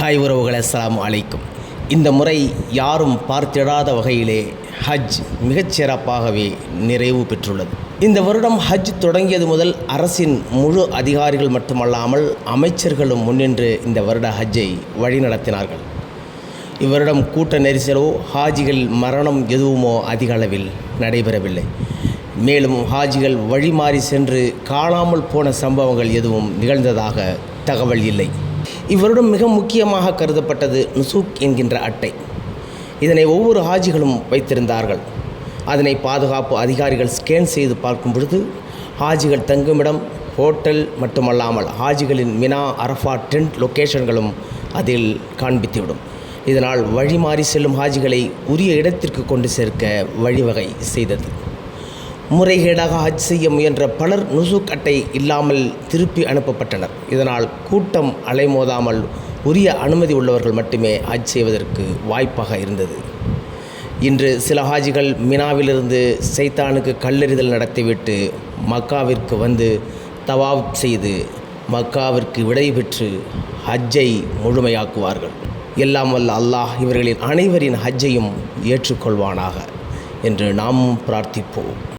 Hi உறவுகளை அஸ்லாம் அலைக்கும். இந்த முறை யாரும் பார்த்திடாத வகையிலே ஹஜ் மிகச் சிறப்பாகவே நிறைவு பெற்றுள்ளது. இந்த வருடம் ஹஜ் தொடங்கியது முதல் அரசின் முழு அதிகாரிகள் மட்டுமல்லாமல் அமைச்சர்களும் முன்னின்று இந்த வருட ஹஜ்ஜை வழிநடத்தினார்கள். இவ்வருடம் கூட்ட நெரிசலோ ஹாஜிகள் மரணம் எதுவுமோ அதிக அளவில் நடைபெறவில்லை. மேலும் ஹாஜிகள் வழிமாறி சென்று காணாமல் போன சம்பவங்கள் எதுவும் நிகழ்ந்ததாக தகவல் இல்லை. இவ்வருடம் மிக முக்கியமாக கருதப்பட்டது நுசூக் என்கின்ற அட்டை. இதனை ஒவ்வொரு ஹாஜிகளும் வைத்திருந்தார்கள். அதனை பாதுகாப்பு அதிகாரிகள் ஸ்கேன் செய்து பார்க்கும் பொழுது ஹாஜிகள் தங்குமிடம் ஹோட்டல் மட்டுமல்லாமல் ஹாஜிகளின் மினா அரஃபா டென்ட் லொக்கேஷன்களும் அதில் காண்பித்துவிடும். இதனால் வழிமாறி செல்லும் ஹாஜிகளை உரிய இடத்திற்கு கொண்டு சேர்க்க வழிவகை செய்தது. முறைகேடாக ஹஜ் செய்ய முயன்ற பலர் நுசுக் அட்டை இல்லாமல் திருப்பி அனுப்பப்பட்டனர். இதனால் கூட்டம் அலைமோதாமல் உரிய அனுமதி உள்ளவர்கள் மட்டுமே ஹஜ் செய்வதற்கு வாய்ப்பாக இருந்தது. இன்று சில ஹாஜிகள் மினாவிலிருந்து சைத்தானுக்கு கல்லெறிதல் நடத்திவிட்டு மக்காவிற்கு வந்து தவாப் செய்து மக்காவிற்கு விடைபெற்று ஹஜ்ஜை முழுமையாக்குவார்கள். எல்லாம் வல்ல அல்லாஹ் இவர்களின் அனைவரின் ஹஜ்ஜையும் ஏற்றுக்கொள்வானாக என்று நாமும் பிரார்த்திப்போம்.